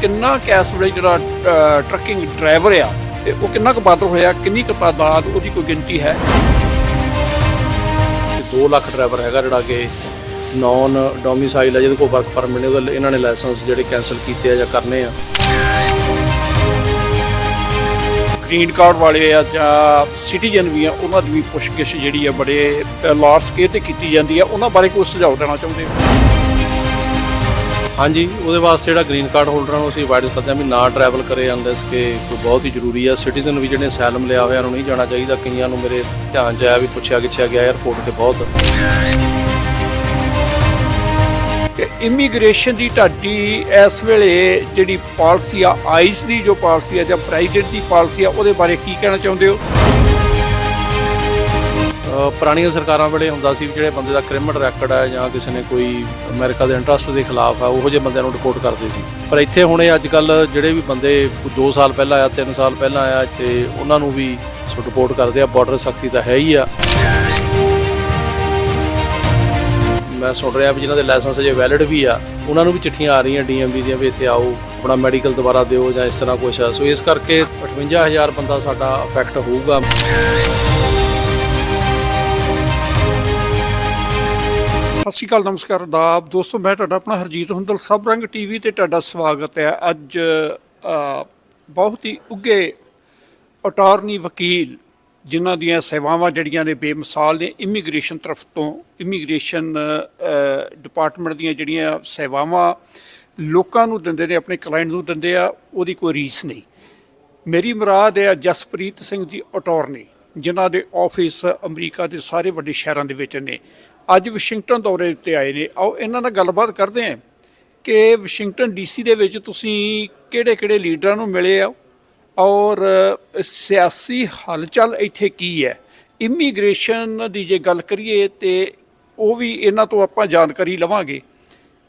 ਕਿੰਨਾ ਕੈਸ ਵੇਲੇ ਜਿਹੜਾ ਟਰੱਕਿੰਗ ਡਰਾਈਵਰ ਆ ਤੇ ਉਹ ਕਿੰਨਾ ਕੁ ਬਾਦਰ ਹੋਇਆ ਕਿੰਨੀ ਕੁ ਤਾਦਾਦ ਉਹਦੀ ਕੋਈ ਗਿਣਤੀ ਹੈ? 2 ਲੱਖ ਡਰਾਈਵਰ ਹੈਗਾ ਜਿਹੜਾ ਕਿ ਨਾਨ ਡੋਮਿਸਾਈਲ ਹੈ ਜਿਹਦੇ ਕੋਲ ਵਰਕ ਪਰਮਿਟ ਨੇ ਉਹਦੇ ਇਹਨਾਂ ਨੇ ਲਾਇਸੈਂਸ ਜਿਹੜੇ ਕੈਨਸਲ ਕੀਤੇ ਆ ਜਾਂ ਕਰਨੇ ਆ। ਗ੍ਰੀਨ ਕਾਰਡ ਵਾਲੇ ਆ ਜਾਂ ਸਿਟੀਜ਼ਨ ਵੀ ਆ ਉਹਨਾਂ ਦੀ ਵੀ ਪੁੱਛਗਿੱਛ ਜਿਹੜੀ ਆ ਬੜੇ ਲਾਰਜ ਸਕੇਲ ਤੇ ਕੀਤੀ ਜਾਂਦੀ ਆ। ਉਹਨਾਂ ਬਾਰੇ ਕੋਈ ਸੁਝਾਅ ਦੇਣਾ ਚਾਹੁੰਦੇ ਹੋ? ਹਾਂਜੀ, ਉਹਦੇ ਵਾਸਤੇ ਜਿਹੜਾ ਗ੍ਰੀਨ ਕਾਰਡ ਹੋਲਡਰਾਂ ਨੂੰ ਅਸੀਂ ਅਵਾਇਡ ਕਰਦੇ ਹਾਂ ਵੀ ਨਾ ਟਰੈਵਲ ਕਰੇ ਅੰਦਰਸ ਕਿ ਕੋਈ ਬਹੁਤ ਹੀ ਜ਼ਰੂਰੀ ਆ। ਸਿਟੀਜ਼ਨ ਵੀ ਜਿਹੜੇ ਸੈਲਮ ਲਿਆ ਹੋਇਆ ਨੂੰ ਨਹੀਂ ਜਾਣਾ ਚਾਹੀਦਾ। ਕਈਆਂ ਨੂੰ ਮੇਰੇ ਧਿਆਨ 'ਚ ਆਇਆ ਵੀ ਪੁੱਛਿਆ ਗਿੱਛਿਆ ਗਿਆ 에ਅਰਪੋਰਟ ਤੇ ਬਹੁਤ। ਕਿ ਇਮੀਗ੍ਰੇਸ਼ਨ ਦੀ ਢਾਡੀ ਇਸ ਵੇਲੇ ਜਿਹੜੀ ਪਾਲਿਸੀ ਆ ਆਈਸ ਦੀ ਜੋ ਪਾਲਿਸੀ ਆ ਜਾਂ ਪ੍ਰੈਜ਼ੀਡੈਂਟ ਦੀ ਪਾਲਿਸੀ ਆ, ਉਹਦੇ ਬਾਰੇ ਕੀ ਕਹਿਣਾ ਚਾਹੁੰਦੇ ਹੋ? ਪੁਰਾਣੀਆਂ ਸਰਕਾਰਾਂ ਵੇਲੇ ਹੁੰਦਾ ਸੀ ਵੀ ਜਿਹੜੇ ਬੰਦੇ ਦਾ ਕ੍ਰਿਮੀਨਲ ਰੈਕੋਰਡ ਹੈ ਜਾਂ ਕਿਸੇ ਨੇ ਕੋਈ ਅਮਰੀਕਾ ਦੇ ਇੰਟਰਸਟ ਦੇ ਖਿਲਾਫ ਆ ਉਹੋ ਜਿਹੇ ਬੰਦਿਆਂ ਨੂੰ ਰਿਪੋਰਟ ਕਰਦੇ ਸੀ। ਪਰ ਇੱਥੇ ਹੁਣ ਇਹ ਅੱਜ ਕੱਲ ਜਿਹੜੇ ਵੀ ਬੰਦੇ 2 ਸਾਲ ਪਹਿਲਾਂ ਆਇਆ 3 ਸਾਲ ਪਹਿਲਾਂ ਆਇਆ, ਇੱਥੇ ਉਹਨਾਂ ਨੂੰ ਵੀ ਸੋ ਰਿਪੋਰਟ ਕਰਦੇ ਆ ਬਾਰਡਰ ਸਖਤੀ ਤਾਂ ਹੈ ਹੀ ਆ। ਮੈਂ ਸੁਣ ਰਿਹਾ ਵੀ ਜਿਨ੍ਹਾਂ ਦੇ ਲਾਇਸੈਂਸ ਅਜੇ ਵੈਲਿਡ ਵੀ ਆ, ਉਹਨਾਂ ਨੂੰ ਵੀ ਚਿੱਠੀਆਂ ਆ ਰਹੀਆਂ ਡੀਐਮਵੀ ਦੀਆਂ ਵੀ ਇੱਥੇ ਆਓ, ਆਪਣਾ ਮੈਡੀਕਲ ਦੁਬਾਰਾ ਦਿਓ ਜਾਂ ਇਸ ਤਰ੍ਹਾਂ ਕੁਛ ਆ। ਸੋ ਇਸ ਕਰਕੇ 58000 ਬੰਦਾ ਸਾਡਾ ਅਫੈਕਟ ਹੋਊਗਾ। ਸਤਿ ਸ਼੍ਰੀ ਅਕਾਲ, ਨਮਸਕਾਰ ਆਦਾਬ ਦੋਸਤੋ, ਮੈਂ ਤੁਹਾਡਾ ਆਪਣਾ ਹਰਜੀਤ ਹੁੰਦਲ। ਸਭ ਰੰਗ ਟੀਵੀ ਤੇ ਤੁਹਾਡਾ ਸਵਾਗਤ ਹੈ। ਅੱਜ ਬਹੁਤ ਹੀ ਉੱਗੇ ਅਟਾਰਨੀ ਵਕੀਲ, ਜਿਨ੍ਹਾਂ ਦੀਆਂ ਸੇਵਾਵਾਂ ਜਿਹੜੀਆਂ ਨੇ ਬੇਮਿਸਾਲ ਨੇ, ਇਮੀਗ੍ਰੇਸ਼ਨ ਤਰਫ ਤੋਂ, ਇਮੀਗ੍ਰੇਸ਼ਨ ਡਿਪਾਰਟਮੈਂਟ ਦੀਆਂ ਜਿਹੜੀਆਂ ਸੇਵਾਵਾਂ ਲੋਕਾਂ ਨੂੰ ਦਿੰਦੇ ਨੇ, ਆਪਣੇ ਕਲਾਇੰਟ ਨੂੰ ਦਿੰਦੇ ਆ, ਉਹਦੀ ਕੋਈ ਰੀਸ ਨਹੀਂ। ਮੇਰੀ ਮੁਰਾਦ ਹੈ ਜਸਪ੍ਰੀਤ ਸਿੰਘ ਜੀ ਅਟਾਰਨੀ, ਜਿਨ੍ਹਾਂ ਦੇ ਆਫਿਸ ਅਮਰੀਕਾ ਦੇ ਸਾਰੇ ਵੱਡੇ ਸ਼ਹਿਰਾਂ ਦੇ ਵਿੱਚ ਨੇ। ਅੱਜ ਵਾਸ਼ਿੰਗਟਨ ਦੌਰੇ ਉੱਤੇ ਆਏ ਨੇ। ਆਓ ਇਹਨਾਂ ਨਾਲ ਗੱਲਬਾਤ ਕਰਦੇ ਹਾਂ ਕਿ ਵਾਸ਼ਿੰਗਟਨ ਡੀਸੀ ਦੇ ਵਿੱਚ ਤੁਸੀਂ ਕਿਹੜੇ-ਕਿਹੜੇ ਲੀਡਰਾਂ ਨੂੰ ਮਿਲੇ ਆ ਔਰ ਸਿਆਸੀ ਹਲਚਲ ਇੱਥੇ ਕੀ ਹੈ? ਇਮੀਗ੍ਰੇਸ਼ਨ ਦੀ ਜੇ ਗੱਲ ਕਰੀਏ ਤੇ ਉਹ ਵੀ ਇਹਨਾਂ ਤੋਂ ਆਪਾਂ ਜਾਣਕਾਰੀ ਲਵਾਂਗੇ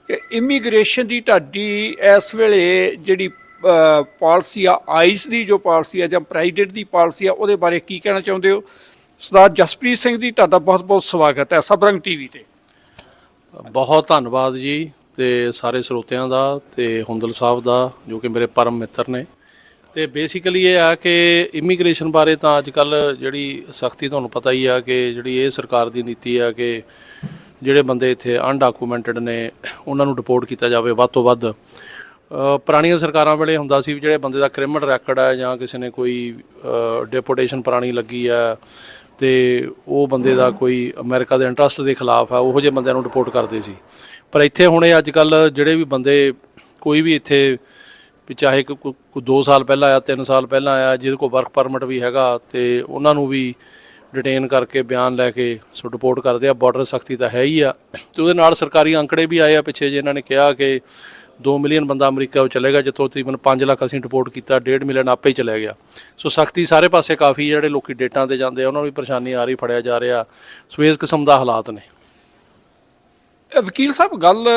ਕਿ ਇਮੀਗ੍ਰੇਸ਼ਨ ਦੀ ਢਾਡੀ ਇਸ ਵੇਲੇ ਜਿਹੜੀ ਪਾਲਿਸੀ ਆ ਆਈਸ ਦੀ ਜੋ ਪਾਲਿਸੀ ਆ ਜਾਂ ਪ੍ਰੈਜ਼ੀਡੈਂਟ ਦੀ ਪਾਲਿਸੀ ਆ, ਉਹਦੇ ਬਾਰੇ ਕੀ ਕਹਿਣਾ ਚਾਹੁੰਦੇ ਹੋ? ਸਰਦਾਰ ਜਸਪ੍ਰੀਤ ਸਿੰਘ ਜੀ, ਤੁਹਾਡਾ ਬਹੁਤ-ਬਹੁਤ ਸਵਾਗਤ ਹੈ ਸਬਰੰਗ ਟੀਵੀ ਤੇ। ਬਹੁਤ ਧੰਨਵਾਦ ਜੀ ਤੇ ਸਾਰੇ ਸਰੋਤਿਆਂ ਦਾ ਤੇ ਹੁੰਦਲ ਸਾਹਿਬ ਦਾ, ਜੋ ਕਿ ਮੇਰੇ ਪਰਮ ਮਿੱਤਰ ਨੇ। ਤੇ ਬੇਸਿਕਲੀ ਇਹ ਆ ਕਿ ਇਮੀਗ੍ਰੇਸ਼ਨ ਬਾਰੇ ਤਾਂ ਅੱਜ ਕੱਲ ਜਿਹੜੀ ਸਖਤੀ ਤੁਹਾਨੂੰ ਪਤਾ ਹੀ ਆ ਕਿ ਜਿਹੜੀ ਇਹ ਸਰਕਾਰ ਦੀ ਨੀਤੀ ਆ ਕਿ ਜਿਹੜੇ ਬੰਦੇ ਇੱਥੇ ਅਨਡਾਕੂਮੈਂਟਡ ਨੇ, ਉਹਨਾਂ ਨੂੰ ਡਿਪੋਰਟ ਕੀਤਾ ਜਾਵੇ ਵੱਧ ਤੋਂ ਵੱਧ। ਪੁਰਾਣੀਆਂ ਸਰਕਾਰਾਂ ਵੇਲੇ ਹੁੰਦਾ ਸੀ ਵੀ ਜਿਹੜੇ ਬੰਦੇ ਦਾ ਕ੍ਰਿਮੀਨਲ ਰੈਕੋਰਡ ਹੈ ਜਾਂ ਕਿਸੇ ਨੇ ਕੋਈ ਡਿਪੋਰਟੇਸ਼ਨ ਪੁਰਾਣੀ ਲੱਗੀ ਆ ਤੇ ਉਹ ਬੰਦੇ ਦਾ ਕੋਈ ਅਮਰੀਕਾ ਦੇ ਇੰਟਰਸਟ ਦੇ ਖਿਲਾਫ ਆ, ਉਹੋ ਜਿਹੇ ਬੰਦਿਆਂ ਨੂੰ ਰਿਪੋਰਟ ਕਰਦੇ ਸੀ। ਪਰ ਇੱਥੇ ਹੁਣ ਇਹ ਅੱਜ ਕੱਲ ਜਿਹੜੇ ਵੀ ਬੰਦੇ, ਕੋਈ ਵੀ ਇੱਥੇ ਵੀ ਚਾਹੇ ਕੋਈ 2 ਸਾਲ ਪਹਿਲਾਂ ਆਇਆ 3 ਸਾਲ ਪਹਿਲਾਂ ਆਇਆ, ਜਿਹਦੇ ਕੋਲ ਵਰਕ ਪਰਮਿਟ ਵੀ ਹੈਗਾ ਤੇ ਉਹਨਾਂ ਨੂੰ ਵੀ ਡਿਟੇਨ ਕਰਕੇ ਬਿਆਨ ਲੈ ਕੇ ਸੋ ਰਿਪੋਰਟ ਕਰਦੇ ਆ ਬਾਰਡਰ ਸਖਤੀ ਤਾਂ ਹੈ ਹੀ ਆ। ਤੇ ਉਹਦੇ ਨਾਲ ਸਰਕਾਰੀ ਅੰਕੜੇ ਵੀ ਆਏ ਆ ਪਿੱਛੇ ਜੇ ਇਹਨਾਂ ਨੇ ਕਿਹਾ ਕਿ 2 ਮਿਲੀਅਨ ਬੰਦਾ ਅਮਰੀਕਾ ਵਿੱਚ ਚਲੇਗਾ ਜਿੱਥੋਂ ਤਕਰੀਬਨ 5 ਲੱਖ ਅਸੀਂ ਰਿਪੋਰਟ ਕੀਤਾ 1.5 ਮਿਲੀਅਨ ਆਪੇ ਹੀ ਚਲੇ ਗਿਆ। ਸੋ ਸਖਤੀ ਸਾਰੇ ਪਾਸੇ ਕਾਫੀ ਜਿਹੜੇ ਲੋਕੀ ਡੇਟਾਂ ਤੇ ਜਾਂਦੇ ਆ, ਉਹਨਾਂ ਨੂੰ ਵੀ ਪਰੇਸ਼ਾਨੀ ਆ ਰਹੀ, ਫੜਿਆ ਜਾ ਰਿਹਾ। ਸੋ ਇਸ ਕਿਸਮ ਦਾ ਹਾਲਾਤ ਨੇ। ਵਕੀਲ ਸਾਹਿਬ, ਗੱਲ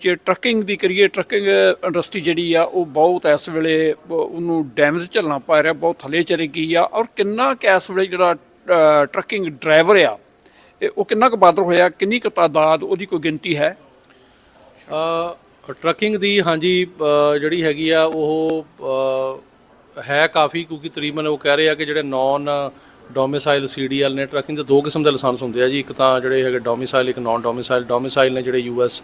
ਜੇ ਟਰੱਕਿੰਗ ਦੀ ਕਰੀਏ ਟਰੱਕਿੰਗ ਇੰਡਸਟਰੀ ਜਿਹੜੀ ਆ, ਉਹ ਬਹੁਤ ਇਸ ਵੇਲੇ ਉਹਨੂੰ ਡੈਮੇਜ ਝੱਲਣਾ ਪੈ ਰਿਹਾ, ਬਹੁਤ ਥੱਲੇ ਚਲੀ ਗਈ ਆ। ਔਰ ਕਿੰਨਾ ਕੁ ਇਸ ਵੇਲੇ ਜਿਹੜਾ ਟਰੱਕਿੰਗ ਡਰਾਈਵਰ ਆ। ਇਹ ਉਹ ਕਿੰਨਾ ਕੁ ਬਾਦਰ ਹੋਇਆ ਕਿੰਨੀ ਕੁ ਤਾਦਾਦ ਉਹਦੀ ਕੋਈ ਗਿਣਤੀ ਹੈ? ਅ, ਟਰੱਕਿੰਗ ਦੀ ਹਾਂਜੀ ਜਿਹੜੀ ਹੈਗੀ ਆ ਉਹ ਹੈ ਕਾਫੀ ਕਿਉਂਕਿ ਤਕਰੀਬਨ ਉਹ ਕਹਿ ਰਹੇ ਆ ਕਿ ਜਿਹੜੇ ਨਾਨ ਡੋਮਿਸਾਈਲ ਸੀਡੀਐਲ ਨੇ ਟਰੱਕਿੰਗ ਦੇ ਦੋ ਕਿਸਮ ਦੇ ਲਾਇਸੈਂਸ ਹੁੰਦੇ ਆ ਜੀ। ਇੱਕ ਤਾਂ ਜਿਹੜੇ ਹੈਗੇ ਡੋਮਿਸਾਈਲ ਇੱਕ ਨਾਨ ਡੋਮਿਸਾਈਲ ਡੋਮਿਸਾਈਲ ਨੇ ਜਿਹੜੇ ਯੂਐਸ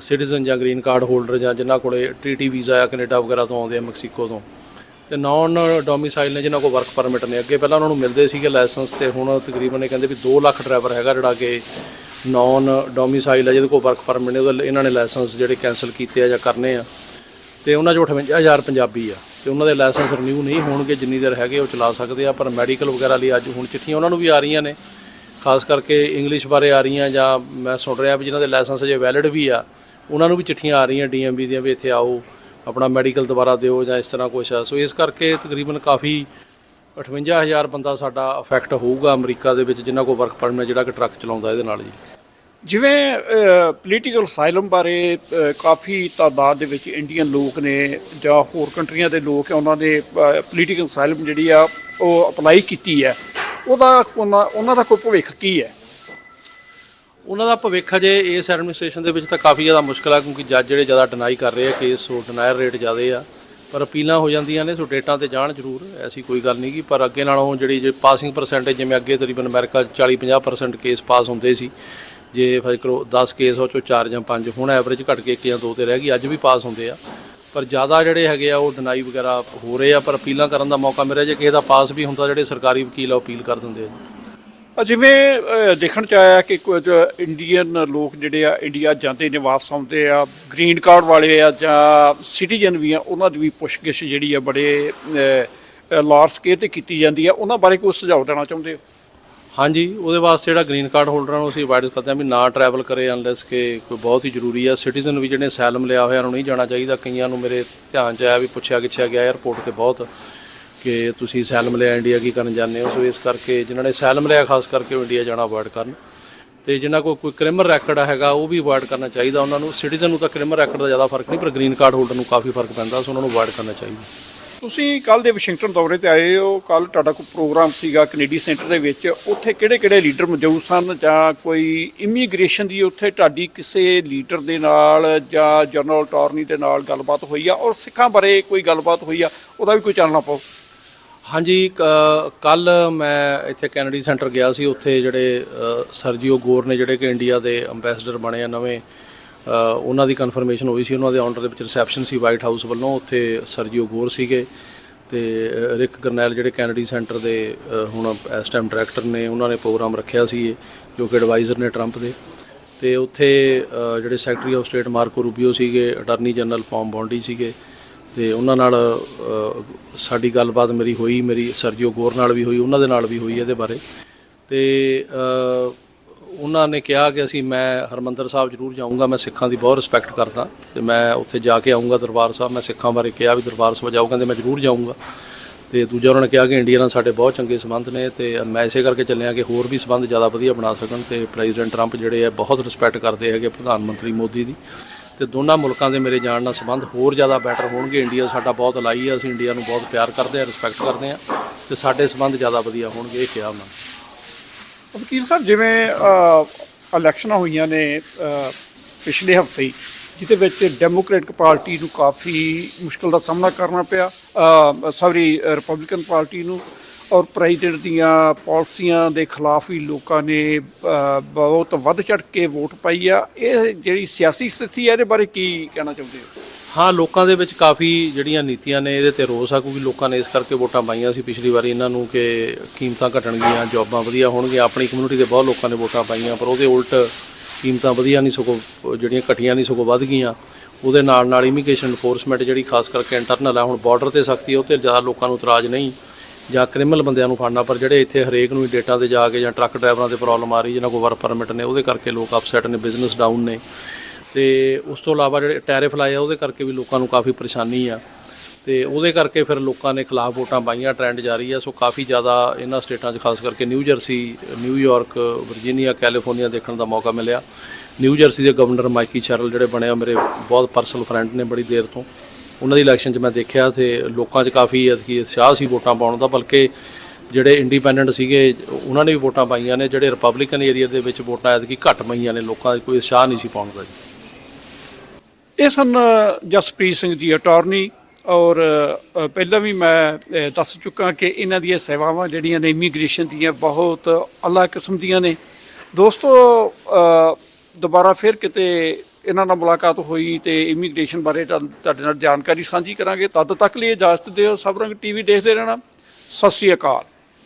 ਸਿਟੀਜ਼ਨ ਜਾਂ ਗ੍ਰੀਨ ਕਾਰਡ ਹੋਲਡਰ ਜਾਂ ਜਿਨ੍ਹਾਂ ਕੋਲੇ ਟੀਟੀ ਵੀਜ਼ਾ ਆ ਕੈਨੇਡਾ ਵਗੈਰਾ ਤੋਂ ਆਉਂਦੇ ਆ ਮੈਕਸੀਕੋ ਤੋਂ। ਤੇ ਨਾਨ ਡੋਮਿਸਾਈਲ ਨੇ ਜਿਨ੍ਹਾਂ ਕੋਲ ਵਰਕ ਪਰਮਿਟ ਨੇ। ਅੱਗੇ ਪਹਿਲਾਂ ਉਹਨਾਂ ਨੂੰ ਮਿਲਦੇ ਸੀਗੇ ਲਾਇਸੈਂਸ ਤੇ, ਹੁਣ ਤਕਰੀਬਨ ਇਹ ਕਹਿੰਦੇ ਵੀ 2 ਲੱਖ ਡਰਾਈਵਰ ਹੈਗਾ ਜਿਹੜਾ ਕਿ ਨਾਨ ਡੋਮਿਸਾਈਲ ਹੈ ਜਿਹਦੇ ਕੋਲ ਵਰਕ ਪਰਮਿਟ ਨੇ, ਉਹਦੇ ਇਹਨਾਂ ਨੇ ਲਾਇਸੈਂਸ ਜਿਹੜੇ ਕੈਨਸਲ ਕੀਤੇ ਆ ਜਾਂ ਕਰਨੇ ਆ। ਤੇ ਉਹਨਾਂ 'ਚੋਂ 58000 ਪੰਜਾਬੀ ਆ। ਤੇ ਉਹਨਾਂ ਦੇ ਲਾਇਸੈਂਸ ਰਿਨਿਊ ਨਹੀਂ ਹੋਣਗੇ, ਜਿੰਨੀ ਦੇਰ ਹੈਗੇ ਉਹ ਚਲਾ ਸਕਦੇ ਆ, ਪਰ ਮੈਡੀਕਲ ਵਗੈਰਾ ਲਈ ਅੱਜ ਹੁਣ ਚਿੱਠੀਆਂ ਉਹਨਾਂ ਨੂੰ ਵੀ ਆ ਰਹੀਆਂ ਨੇ। ਖਾਸ ਕਰਕੇ ਇੰਗਲਿਸ਼ ਬਾਰੇ ਆ ਰਹੀਆਂ ਜਾਂ ਮੈਂ ਸੁਣ ਰਿਹਾ ਵੀ ਜਿਨ੍ਹਾਂ ਦੇ ਲਾਇਸੈਂਸ ਅਜੇ ਵੈਲਿਡ ਵੀ ਆ, ਉਹਨਾਂ ਨੂੰ ਵੀ ਚਿੱਠੀਆਂ ਆ ਰਹੀਆਂ ਡੀਐਮਬੀ ਦੀਆਂ ਵੀ ਇੱਥੇ ਆਓ। ਆਪਣਾ ਮੈਡੀਕਲ ਦੁਬਾਰਾ ਦਿਓ ਜਾਂ ਇਸ ਤਰ੍ਹਾਂ ਕੁਛ ਆ। ਸੋ ਇਸ ਕਰਕੇ ਤਕਰੀਬਨ ਕਾਫੀ 58000 ਬੰਦਾ ਸਾਡਾ ਅਫੈਕਟ ਹੋਊਗਾ ਅਮਰੀਕਾ ਦੇ ਵਿੱਚ ਜਿਨ੍ਹਾਂ ਕੋਲ ਵਰਕ ਪਰਮਿਟ ਜਿਹੜਾ ਕਿ ਟਰੱਕ ਚਲਾਉਂਦਾ ਇਹਦੇ ਨਾਲ ਜੀ। ਜਿਵੇਂ ਪੋਲੀਟੀਕਲ ਸਾਇਲਮ ਬਾਰੇ ਕਾਫੀ ਤਾਦਾਦ ਦੇ ਵਿੱਚ ਇੰਡੀਅਨ ਲੋਕ ਨੇ ਜਾਂ ਹੋਰ ਕੰਟਰੀਆਂ ਦੇ ਲੋਕ ਆ, ਉਹਨਾਂ ਨੇ ਪੋਲੀਟੀਕਲ ਸਾਇਲਮ ਜਿਹੜੀ ਆ, ਉਹ ਅਪਲਾਈ ਕੀਤੀ ਹੈ। ਉਹਦਾ, ਉਹਨਾਂ ਉਹਨਾਂ ਦਾ ਕੋਈ ਭਵਿੱਖ ਕੀ ਹੈ? ਉਹਨਾਂ ਦਾ ਭਵਿੱਖ ਅਜੇ ਇਸ ਐਡਮਿਨਿਸਟ੍ਰੇਸ਼ਨ ਦੇ ਵਿੱਚ ਤਾਂ ਕਾਫੀ ਜ਼ਿਆਦਾ ਮੁਸ਼ਕਲ ਆ, ਕਿਉਂਕਿ ਜੱਜ ਜਿਹੜੇ ਜ਼ਿਆਦਾ ਡਿਨਾਈ ਕਰ ਰਹੇ ਆ ਕੇਸ ਉਹ ਡਿਨਾਇਰ ਰੇਟ ਜ਼ਿਆਦੇ ਆ। ਪਰ ਅਪੀਲਾਂ ਹੋ ਜਾਂਦੀਆਂ ਨੇ, ਸੋ ਡੇਟਾਂ ਤੇ ਜਾਣ ਜ਼ਰੂਰ, ਐਸੀ ਕੋਈ ਗੱਲ ਨਹੀਂ ਕਿ ਪਰ ਅੱਗੇ ਨਾਲੋਂ ਜਿਹੜੀ ਜੇ ਪਾਸਿੰਗ ਪਰਸੈਂਟੇਜ ਜਿਵੇਂ ਅੱਗੇ ਤਕਰੀਬਨ ਅਮਰੀਕਾ 'ਚ 40-50% ਕੇਸ ਪਾਸ ਹੁੰਦੇ ਸੀ, ਜੇ ਫਰਜ਼ ਕਰੋ 10 ਕੇਸ ਉਹ ਚੋਂ 4 ਜਾਂ 5 ਹੁਣ ਐਵਰੇਜ ਘਟ ਕੇ 1 ਜਾਂ 2 ਤੇ ਰਹਿ ਗਈ, ਅੱਜ ਵੀ ਪਾਸ ਹੁੰਦੇ ਆ। ਪਰ ਜ਼ਿਆਦਾ ਜਿਹੜੇ ਹੈਗੇ ਆ, ਉਹ ਡਿਨਾਈ ਵਗੈਰਾ ਹੋ ਰਹੇ ਆ, ਪਰ ਅਪੀਲਾਂ ਕਰਨ ਦਾ ਮੌਕਾ ਮਿਲਿਆ, ਜੇ ਕਿਸੇ ਦਾ ਪਾਸ ਵੀ ਹੁੰਦਾ, ਜਿਹੜੇ ਸਰਕਾਰੀ ਵਕੀਲ ਆ, ਉਹ ਅਪੀਲ ਕਰ ਦਿੰਦੇ ਆ ਜਿਵੇਂ ਦੇਖਣ ਚ ਆਇਆ ਕਿ ਕੁਝ ਇੰਡੀਅਨ ਲੋਕ ਜਿਹੜੇ ਆ ਇੰਡੀਆ ਜਾਂਦੇ ਨੇ ਵਾਪਸ ਆਉਂਦੇ ਆ ਗ੍ਰੀਨ ਕਾਰਡ ਵਾਲੇ ਆ ਜਾਂ ਸਿਟੀਜ਼ਨ ਵੀ ਆ, ਉਹਨਾਂ ਦੀ ਵੀ ਪੁੱਛਗਿੱਛ ਜਿਹੜੀ ਆ ਬੜੇ ਲਾਰਜ ਸਕੇਲ ਤੇ ਕੀਤੀ ਜਾਂਦੀ ਆ। ਉਹਨਾਂ ਬਾਰੇ ਕੋਈ ਸੁਝਾਅ ਦੇਣਾ ਚਾਹੁੰਦੇ ਹੋ? ਹਾਂਜੀ, ਉਹਦੇ ਵਾਸਤੇ ਜਿਹੜਾ ਗ੍ਰੀਨ ਕਾਰਡ ਹੋਲਡਰਾਂ ਨੂੰ ਅਸੀਂ ਅਵਾਇਡ ਕਰਦੇ ਹਾਂ ਵੀ ਨਾ ਟਰੈਵਲ ਕਰੇ ਅਨਲੈਸ ਕਿ ਕੋਈ ਬਹੁਤ ਹੀ ਜ਼ਰੂਰੀ ਆ। ਸਿਟੀਜ਼ਨ ਵੀ ਜਿਹੜੇ ਸੈਲਮ ਲਿਆ ਹੋਇਆ, ਉਹਨੂੰ ਨਹੀਂ ਜਾਣਾ ਚਾਹੀਦਾ। ਕਈਆਂ ਨੂੰ ਮੇਰੇ ਧਿਆਨ 'ਚ ਆਇਆ ਵੀ ਪੁੱਛਿਆ ਗਿੱਛਿਆ ਗਿਆ 에ਅਰਪੋਰਟ ਤੇ ਬਹੁਤ ਕਿ ਤੁਸੀਂ ਸੈਲਮ ਲਿਆ ਇੰਡੀਆ ਕੀ ਕਰਨ ਜਾਂਦੇ ਹੋ? ਸੋ ਇਸ ਕਰਕੇ ਜਿਨ੍ਹਾਂ ਨੇ ਸੈਲਮ ਲਿਆ ਖਾਸ ਕਰਕੇ ਉਹ ਇੰਡੀਆ ਜਾਣਾ ਅਵੋਇਡ ਕਰਨ। ਤੇ ਜਿਨ੍ਹਾਂ ਕੋਲ ਕੋਈ ਕ੍ਰਿਮੀਨਲ ਰੈਕੋਰਡ ਹੈਗਾ, ਉਹ ਵੀ ਅਵੋਇਡ ਕਰਨਾ ਚਾਹੀਦਾ। ਉਹਨਾਂ ਨੂੰ ਸਿਟੀਜ਼ਨ ਨੂੰ ਤਾਂ ਕ੍ਰਿਮੀਨਲ ਰੈਕੋਰਡ ਦਾ ਜ਼ਿਆਦਾ ਫ਼ਰਕ ਨਹੀਂ, ਪਰ ਗ੍ਰੀਨ ਕਾਰਡ ਹੋਲਡਰ ਨੂੰ ਕਾਫੀ ਫ਼ਰਕ ਪੈਂਦਾ, ਸੋ ਉਹਨਾਂ ਨੂੰ ਅਵੋਇਡ ਕਰਨਾ ਚਾਹੀਦਾ। ਤੁਸੀਂ ਕੱਲ ਦੇ ਵਾਸ਼ਿੰਗਟਨ ਦੌਰੇ ਤੇ ਆਏ ਹੋ। ਕੱਲ ਤੁਹਾਡਾ ਕੋਈ ਪ੍ਰੋਗਰਾਮ ਸੀਗਾ ਕੈਨੇਡੀ ਸੈਂਟਰ ਦੇ ਵਿੱਚ। ਉੱਥੇ ਕਿਹੜੇ ਕਿਹੜੇ ਲੀਡਰ ਮੌਜੂਦ ਸਨ ਜਾਂ ਕੋਈ ਇਮੀਗ੍ਰੇਸ਼ਨ ਦੀ ਉੱਥੇ ਤੁਹਾਡੀ ਕਿਸੇ ਲੀਡਰ ਦੇ ਨਾਲ ਜਾਂ ਜਨਰਲ ਅਟਾਰਨੀ ਦੇ ਨਾਲ ਗੱਲਬਾਤ ਹੋਈ ਆ? ਔਰ ਸਿੱਖਾਂ ਬਾਰੇ ਕੋਈ ਗੱਲਬਾਤ ਹੋਈ ਆ? ਉਹਦਾ ਵੀ ਕੋਈ ਚਾਨਣਾ ਪਾਓ। ਹਾਂਜੀ ਕੱਲ ਮੈਂ ਇੱਥੇ ਕੈਨੇਡੀ ਸੈਂਟਰ ਗਿਆ ਸੀ ਉੱਥੇ ਜਿਹੜੇ ਸਰਜੀਓ ਗੋਰ ਨੇ ਜਿਹੜੇ ਕਿ ਇੰਡੀਆ ਦੇ ਅੰਬੈਸਡਰ ਬਣੇ ਆ ਨਵੇਂ ਉਹਨਾਂ ਦੀ ਕਨਫਰਮੇਸ਼ਨ ਹੋਈ ਸੀ ਉਹਨਾਂ ਦੇ ਆਨਰ ਦੇ ਵਿੱਚ ਰਿਸੈਪਸ਼ਨ ਸੀ ਵਾਈਟ ਹਾਊਸ ਵੱਲੋਂ ਉੱਥੇ ਸਰਜੀਓ ਗੋਰ ਸੀਗੇ ਤੇ ਰਿਕ ਗਰਨੈਲ ਜਿਹੜੇ ਕੈਨੇਡੀ ਸੈਂਟਰ ਦੇ ਹੁਣ ਇਸ ਟਾਈਮ ਡਾਇਰੈਕਟਰ ਨੇ ਉਹਨਾਂ ਨੇ ਪ੍ਰੋਗਰਾਮ ਰੱਖਿਆ ਸੀ ਇਹ, ਜੋ ਕਿ ਐਡਵਾਈਜ਼ਰ ਨੇ ਟਰੰਪ ਦੇ। ਤੇ ਉੱਥੇ ਜਿਹੜੇ secretary of state Marco Rubio ਸੀਗੇ ਅਟਾਰਨੀ ਜਨਰਲ ਪੌਮ ਬੌਂਡੀ ਸੀਗੇ ਤੇ ਉਹਨਾਂ ਨਾਲ ਸਾਡੀ ਗੱਲਬਾਤ ਮੇਰੀ ਹੋਈ, ਮੇਰੀ ਸਰਜੀਓ ਗੋਰ ਨਾਲ ਵੀ ਹੋਈ, ਉਹਨਾਂ ਦੇ ਨਾਲ ਵੀ ਹੋਈ ਇਹਦੇ ਬਾਰੇ। ਤੇ ਉਹਨਾਂ ਨੇ ਕਿਹਾ ਕਿ ਅਸੀਂ, ਮੈਂ ਹਰਮੰਦਰ ਸਾਹਿਬ ਜ਼ਰੂਰ ਜਾਊਂਗਾ, ਮੈਂ ਸਿੱਖਾਂ ਦੀ ਬਹੁਤ ਰਿਸਪੈਕਟ ਕਰਦਾ, ਤੇ ਮੈਂ ਉੱਥੇ ਜਾ ਕੇ ਆਊਂਗਾ ਦਰਬਾਰ ਸਾਹਿਬ, ਮੈਂ ਸਿੱਖਾਂ ਬਾਰੇ ਕਿਹਾ ਵੀ ਦਰਬਾਰ ਸਾਹਿਬ ਜਾਊ ਕਹਿੰਦੇ ਮੈਂ ਜ਼ਰੂਰ ਜਾਊਂਗਾ। ਤੇ ਦੂਜਾ ਉਹਨਾਂ ਨੇ ਕਿਹਾ ਕਿ ਇੰਡੀਆ ਨਾਲ ਸਾਡੇ ਬਹੁਤ ਚੰਗੇ ਸੰਬੰਧ ਨੇ, ਤੇ ਮੈਂ ਇਸੇ ਕਰਕੇ ਚੱਲਿਆ ਕਿ ਹੋਰ ਵੀ ਸੰਬੰਧ ਜ਼ਿਆਦਾ ਵਧੀਆ ਬਣਾ ਸਕਣ, ਤੇ ਪ੍ਰੈਜ਼ੀਡੈਂਟ ਟਰੰਪ ਜਿਹੜੇ ਆ, ਬਹੁਤ ਰਿਸਪੈਕਟ ਕਰਦੇ ਹੈਗੇ ਪ੍ਰਧਾਨ ਮੰਤਰੀ ਮੋਦੀ ਦੀ। ਤੇ ਦੋਨਾਂ ਮੁਲਕਾਂ ਦੇ ਮੇਰੇ ਜਾਣ ਨਾਲ ਸੰਬੰਧ ਹੋਰ ਜ਼ਿਆਦਾ ਬੈਟਰ ਹੋਣਗੇ। ਇੰਡੀਆ ਸਾਡਾ ਬਹੁਤ ਅਲਾਈ ਆ, ਅਸੀਂ ਇੰਡੀਆ ਨੂੰ ਬਹੁਤ ਪਿਆਰ ਕਰਦੇ ਆ ਰਿਸਪੈਕਟ ਕਰਦੇ ਆ ਤੇ ਸਾਡੇ ਸੰਬੰਧ ਜ਼ਿਆਦਾ ਵਧੀਆ ਹੋਣਗੇ, ਇਹ ਕਿਹਾ ਉਹਨਾਂ ਨੇ ਵਕੀਲ ਸਾਹਿਬ, ਜਿਵੇਂ ਇਲੈਕਸ਼ਨਾਂ ਹੋਈਆਂ ਨੇ ਪਿਛਲੇ ਹਫ਼ਤੇ ਹੀ, ਜਿਹਦੇ ਵਿੱਚ ਡੈਮੋਕ੍ਰੈਟਿਕ ਪਾਰਟੀ ਨੂੰ ਕਾਫੀ ਮੁਸ਼ਕਲ ਦਾ ਸਾਹਮਣਾ ਕਰਨਾ ਪਿਆ ਸੌਰੀ ਰਿਪਬਲਿਕਨ ਪਾਰਟੀ ਨੂੰ ਔਰ ਪ੍ਰਾਈਵੇਟ ਦੀਆਂ ਪਾਲਿਸੀਆਂ ਦੇ ਖਿਲਾਫ ਵੀ ਲੋਕਾਂ ਨੇ ਬਹੁਤ ਵੱਧ ਚੜ ਕੇ ਵੋਟ ਪਾਈ ਆ। ਇਹ ਜਿਹੜੀ ਸਿਆਸੀ ਸਥਿਤੀ ਹੈ, ਇਹਦੇ ਬਾਰੇ ਕੀ ਕਹਿਣਾ ਚਾਹੁੰਦੇ ਹੋ? ਹਾਂ, ਲੋਕਾਂ ਦੇ ਵਿੱਚ ਕਾਫੀ ਜਿਹੜੀਆਂ ਨੀਤੀਆਂ ਨੇ, ਇਹਦੇ ਤੇ ਰੋਸ ਆ, ਕਿਉਂਕਿ ਲੋਕਾਂ ਨੇ ਇਸ ਕਰਕੇ ਵੋਟਾਂ ਪਾਈਆਂ ਸੀ ਪਿਛਲੀ ਵਾਰੀ ਇਹਨਾਂ ਨੂੰ ਕਿ ਕੀਮਤਾਂ ਘਟਣਗੀਆਂ, ਜੌਬਾਂ ਵਧੀਆ ਹੋਣਗੀਆਂ। ਆਪਣੀ ਕਮਿਊਨਿਟੀ ਦੇ ਬਹੁਤ ਲੋਕਾਂ ਨੇ ਵੋਟਾਂ ਪਾਈਆਂ, ਪਰ ਉਹਦੇ ਉਲਟ ਕੀਮਤਾਂ ਵਧੀਆ ਨਹੀਂ ਸਗੋਂ, ਜਿਹੜੀਆਂ ਘਟੀਆਂ ਨਹੀਂ ਸਗੋਂ ਵੱਧ ਗਈਆਂ। ਉਹਦੇ ਨਾਲ ਨਾਲ ਇਮੀਗ੍ਰੇਸ਼ਨ ਇਨਫੋਰਸਮੈਂਟ ਜਿਹੜੀ, ਖਾਸ ਕਰਕੇ ਇੰਟਰਨਲ ਆ, ਹੁਣ ਬਾਰਡਰ ਤੇ ਸਖਤੀ ਉਹ ਤੇ ਜ਼ਿਆਦਾ ਲੋਕਾਂ ਨੂੰ ਇਤਰਾਜ਼ ਨਹੀਂ। ਜਾਂ ਕ੍ਰਿਮੀਨਲ ਬੰਦਿਆਂ ਨੂੰ ਫੜਨਾ, ਪਰ ਜਿਹੜੇ ਇੱਥੇ ਹਰੇਕ ਨੂੰ ਹੀ ਡੇਟਾ ਤੇ ਜਾ ਕੇ ਜਾਂ ਟਰੱਕ ਡਰਾਈਵਰਾਂ ਤੇ ਪ੍ਰੋਬਲਮ ਆ ਰਹੀ ਜਿਹਨਾਂ ਕੋਲ ਵਰਕ ਪਰਮਿਟ ਨੇ, ਉਹਦੇ ਕਰਕੇ ਲੋਕ ਅਪਸੈਟ ਨੇ ਬਿਜ਼ਨਸ ਡਾਊਨ ਨੇ। ਤੇ ਉਸ ਤੋਂ ਇਲਾਵਾ ਜਿਹੜੇ ਟੈਰਿਫ ਲਾਏ ਆ, ਉਹਦੇ ਕਰਕੇ ਵੀ ਲੋਕਾਂ ਨੂੰ ਕਾਫੀ ਪਰੇਸ਼ਾਨੀ ਆ। ਤੇ ਉਹਦੇ ਕਰਕੇ ਫਿਰ ਲੋਕਾਂ ਨੇ ਖਿਲਾਫ ਵੋਟਾਂ ਪਾਈਆਂ ਟ੍ਰੈਂਡ ਜਾਰੀ ਆ। ਸੋ ਕਾਫੀ ਜ਼ਿਆਦਾ ਇਹਨਾਂ ਸਟੇਟਾਂ 'ਚ ਖਾਸ ਕਰਕੇ New Jersey New York Virginia California ਦੇਖਣ ਦਾ ਮੌਕਾ ਮਿਲਿਆ। ਨਿਊ ਜਰਸੀ ਦੇ ਗਵਰਨਰ ਮਾਈਕੀ ਚੈਰਲ ਜਿਹੜੇ ਬਣੇ ਆ, ਮੇਰੇ ਬਹੁਤ ਪਰਸਨਲ ਫਰੈਂਡ ਨੇ ਬੜੀ ਦੇਰ ਤੋਂ। ਉਹਨਾਂ ਦੀ ਇਲੈਕਸ਼ਨ 'ਚ ਮੈਂ ਦੇਖਿਆ ਤੇ ਲੋਕਾਂ 'ਚ ਕਾਫੀ ਅਤਕੀ ਉਤਸ਼ਾਹ ਸੀ ਵੋਟਾਂ ਪਾਉਣ ਦਾ, ਬਲਕਿ ਜਿਹੜੇ ਇੰਡੀਪੈਂਡੈਂਟ ਸੀਗੇ, ਉਹਨਾਂ ਨੇ ਵੀ ਵੋਟਾਂ ਪਾਈਆਂ ਨੇ, ਜਿਹੜੇ ਰਿਪਬਲਿਕਨ ਏਰੀਆ ਦੇ ਵਿੱਚ ਵੋਟਾਂ ਐਤਕੀ ਘੱਟ ਪਈਆਂ ਨੇ, ਲੋਕਾਂ 'ਚ ਕੋਈ ਉਤਸ਼ਾਹ ਨਹੀਂ ਸੀ ਪਾਉਣ ਦਾ ਜੀ। ਇਹ ਸਨ, ਜਸਪ੍ਰੀਤ ਸਿੰਘ ਜੀ ਅਟਾਰਨੀ ਔਰ ਪਹਿਲਾਂ ਵੀ ਮੈਂ ਦੱਸ ਚੁੱਕਾ ਕਿ ਇਹਨਾਂ ਦੀਆਂ ਸੇਵਾਵਾਂ ਜਿਹੜੀਆਂ ਨੇ ਇਮੀਗ੍ਰੇਸ਼ਨ ਦੀਆਂ ਬਹੁਤ ਅਲੱਗ ਕਿਸਮ ਦੀਆਂ ਨੇ। ਦੋਸਤੋ ਦੁਬਾਰਾ ਫਿਰ ਕਿਤੇ ਇਹਨਾਂ ਨਾਲ ਮੁਲਾਕਾਤ ਹੋਈ ਤੇ ਇਮੀਗ੍ਰੇਸ਼ਨ ਬਾਰੇ ਤੁਹਾਡੇ ਨਾਲ ਜਾਣਕਾਰੀ ਸਾਂਝੀ ਕਰਾਂਗੇ। ਤਦ ਤੱਕ ਲਈ ਇਜਾਜ਼ਤ ਦਿਓ। ਸਭ ਰੰਗ ਟੀਵੀ ਦੇਖਦੇ ਰਹਿਣਾ। ਸਤਿ ਸ੍ਰੀ ਅਕਾਲ।